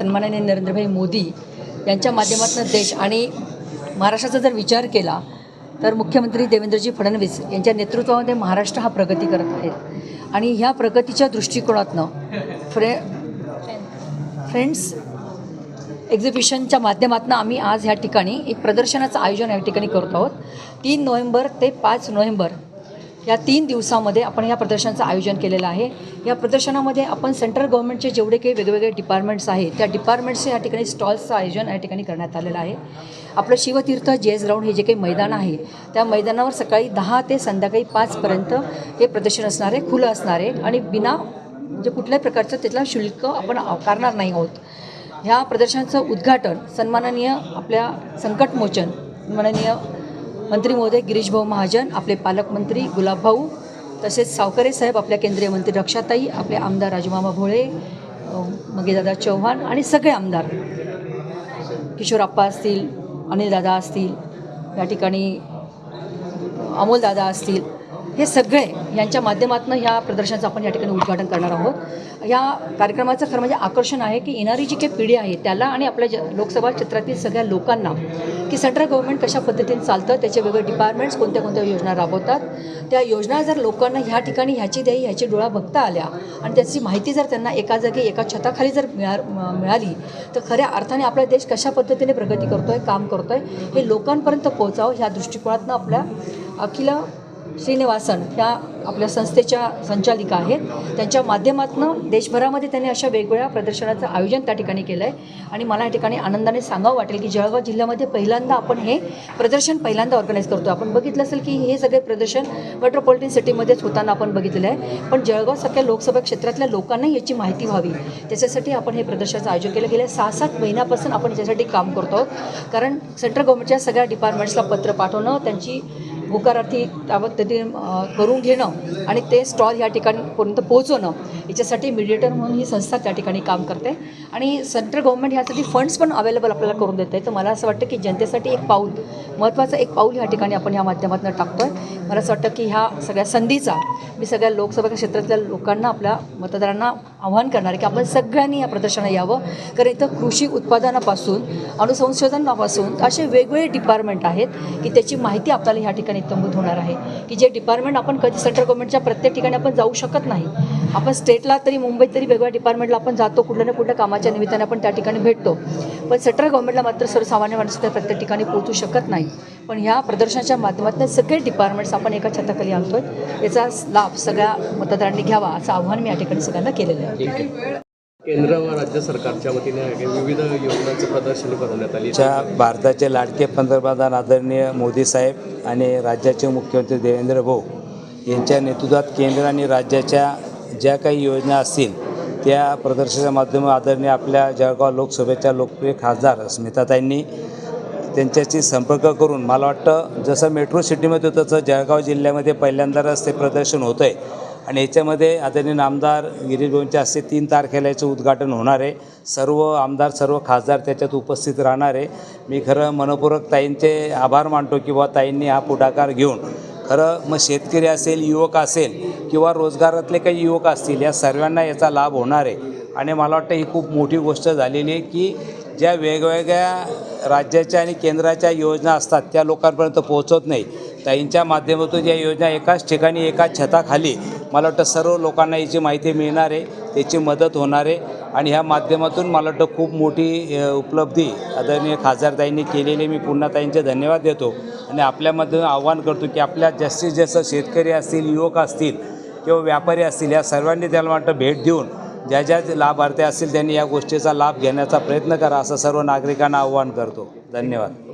सन्माननीय नरेंद्रभाई मोदी यांच्या माध्यमातून देश आणि महाराष्ट्राचा जर विचार केला तर मुख्यमंत्री देवेंद्रजी फडणवीस यांच्या नेतृत्वामध्ये महाराष्ट्र हा प्रगती करत आहे. आणि ह्या प्रगतीच्या दृष्टिकोनातनं फ्रे फ्रेंड्स एक्झिबिशनच्या माध्यमातून आम्ही आज ह्या ठिकाणी एक प्रदर्शनाचं आयोजन या ठिकाणी करत आहोत. तीन नोव्हेंबर ते पाच नोव्हेंबर या तीन दिवसामध्ये आपण या प्रदर्शनाचं आयोजन केलेलं आहे. या प्रदर्शनामध्ये आपण सेंट्रल गव्हर्नमेंटचे जेवढे काही वेगवेगळे डिपार्टमेंट्स आहेत त्या डिपार्टमेंट्सचे या ठिकाणी स्टॉल्सचं आयोजन या ठिकाणी करण्यात आलेलं आहे. आपलं शिवतीर्थ जे एस ग्राउंड हे जे काही मैदान आहे त्या मैदानावर सकाळी दहा ते संध्याकाळी पाचपर्यंत हे प्रदर्शन असणार आहे खुलं असणार आहे आणि बिना म्हणजे कुठल्याही प्रकारचं त्यातला शुल्क आपण आकारणार नाही आहोत. ह्या प्रदर्शनाचं उद्घाटन सन्माननीय आपल्या संकटमोचन माननीय मंत्री महोदय गिरीशभाऊ महाजन आपले पालकमंत्री गुलाबभाऊ तसेच सावकरे साहेब आपल्या केंद्रीय मंत्री रक्षाताई आपले आमदार राजमामा भोळे मगेदादा चव्हाण आणि सगळे आमदार. किशोरप्पा असतील अनिलदादा असतील या ठिकाणी अमोलदादा असतील हे सगळे यांच्या माध्यमातून ह्या प्रदर्शनाचं आपण या ठिकाणी उद्घाटन करणार आहोत. या कार्यक्रमाचं खरं म्हणजे आकर्षण आहे की येणारी जी काही पिढी आहे त्याला आणि आपल्या ज लोकसभा क्षेत्रातील सगळ्या लोकांना की सेंट्रल गव्हर्नमेंट कशा पद्धतीने चालतं त्याचे वेगळे डिपार्टमेंट्स कोणत्या कोणत्या योजना राबवतात त्या योजना जर लोकांना ह्या ठिकाणी ह्याची द्याई ह्याची डोळा बघता आल्या आणि त्याची माहिती जर त्यांना एका जागी एका छताखाली जर मिळा मिळाली तर खऱ्या अर्थाने आपला देश कशा पद्धतीने प्रगती करतो आहे काम करतो आहे हे लोकांपर्यंत पोहोचावं ह्या दृष्टिकोनातनं आपल्या अखिल श्रीनिवासन ह्या आपल्या संस्थेच्या संचालिका आहेत. त्यांच्या माध्यमातून देशभरामध्ये त्यांनी अशा वेगवेगळ्या प्रदर्शनाचं आयोजन त्या ठिकाणी केलं आहे आणि मला या ठिकाणी आनंदाने सांगावं वाटेल की जळगाव जिल्ह्यामध्ये पहिल्यांदा आपण हे प्रदर्शन पहिल्यांदा ऑर्गनाईज करतो आपण बघितलं असेल की हे सगळे प्रदर्शन मेट्रोपॉलिटन सिटीमध्येच होताना आपण बघितलेलं आहे. पण जळगावसारख्या लोकसभा क्षेत्रातल्या लोकांना याची माहिती व्हावी. त्याच्यासाठी आपण हे प्रदर्शनाचं आयोजन केलं. गेल्या सहा सात महिन्यापासून आपण याच्यासाठी काम करतो आहोत. कारण सेंट्रल गव्हर्नमेंटच्या सगळ्या डिपार्टमेंट्सला पत्र पाठवणं त्यांची होकारार्थी त्या पद्धतीने करून घेणं आणि ते स्टॉल ह्या ठिकाणपर्यंत पोहोचवणं याच्यासाठी मिडिएटर म्हणून ही संस्था त्या ठिकाणी काम करते. आणि सेंट्रल गव्हर्नमेंट ह्यासाठी फंड्स पण अवेलेबल आपल्याला करून देत. आहे तर मला असं वाटतं की जनतेसाठी एक पाऊल महत्त्वाचं एक पाऊल ह्या ठिकाणी आपण ह्या माध्यमातून टाकतो आहे मला असं वाटतं की ह्या सगळ्या संधीचा मी सगळ्या लोकसभा क्षेत्रातल्या लोकांना आपल्या मतदारांना आव्हान करणार आहे की आपण सगळ्यांनी या प्रदर्शनात यावं. कारण इथं कृषी उत्पादनापासून अणुसंशोधनापासून असे वेगवेगळे डिपार्टमेंट आहेत की त्याची माहिती आपल्याला ह्या ठिकाणी इत्तंभूत होणार आहे. की जे डिपार्टमेंट आपण कधी सेंट्रल गव्हर्नमेंटच्या प्रत्येक ठिकाणी आपण जाऊ शकत नाही आपण स्टेटला तरी मुंबईत तरी वेगळ्या डिपार्टमेंटला आपण जातो कुठल्या ना कुठल्या कामाच्या निमित्ताने आपण त्या ठिकाणी भेटतो. पण सेंट्रल गव्हर्नमेंटला मात्र सर्वसामान्य माणूस त्या प्रत्येक ठिकाणी पोहोचू शकत नाही. पण ह्या प्रदर्शनाच्या माध्यमातून सगळे डिपार्टमेंट्स आपण एका छताखाली आहे याचा लाभ सगळ्या मतदारांनी घ्यावा असं आव्हान मी या ठिकाणी सगळ्यांना केलेलं आहे. केंद्र व राज्य सरकारच्या वतीने विविध योजनांचं प्रदर्शन करण्यात आली. च्या भारताचे लाडके पंतप्रधान आदरणीय मोदी साहेब आणि राज्याचे मुख्यमंत्री देवेंद्र भाऊ यांच्या नेतृत्वात केंद्र आणि राज्याच्या ज्या काही योजना असतील त्या प्रदर्शनाच्या माध्यमातून आदरणीय आपल्या जळगाव लोकसभेच्या लोकप्रिय खासदार स्मिताताईंनी त्यांच्याशी संपर्क करून मला वाटतं जसं मेट्रो सिटीमध्ये होतं तसं जळगाव जिल्ह्यामध्ये पहिल्यांदाच ते प्रदर्शन होतं आहे आणि याच्यामध्ये आदरणीय आमदार गिरीश भाऊंच्या हस्ते तीन तारखेला याचं उद्घाटन होणार आहे. सर्व आमदार सर्व खासदार त्याच्यात उपस्थित राहणार आहे. मी खरं मनपूर्वक ताईंचे आभार मानतो की ताईंनी हा पुढाकार घेऊन. खरं मग शेतकरी असेल युवक असेल किंवा रोजगारातले काही युवक असतील या सर्वांना याचा लाभ होणार आहे. आणि मला वाटतं ही खूप मोठी गोष्ट झालेली आहे की ज्या वेगवेगळ्या राज्याच्या आणि केंद्राच्या योजना असतात त्या लोकांपर्यंत पोहोचत नाही. ताईंच्या माध्यमातून या योजना एकाच ठिकाणी एकाच छताखाली मला वाटतं सर्व लोकांना याची माहिती मिळणार आहे त्याची मदत होणार आहे. आणि ह्या माध्यमातून मला वाटतं खूप मोठी उपलब्धी आदरणीय खासदारताईंनी केलेली मी पुन्हा ताईंचे धन्यवाद देतो. आणि आपल्यामध्ये आव्हान करतो की आपल्या जास्तीत जास्त शेतकरी असतील युवक असतील किंवा व्यापारी असतील या सर्वांनी त्याला वाटतं भेट देऊन ज्या ज्या लाभार्थी असतील त्यांनी या गोष्टीचा लाभ घेण्याचा प्रयत्न करा असं सर्व नागरिकांना आव्हान करतो. धन्यवाद.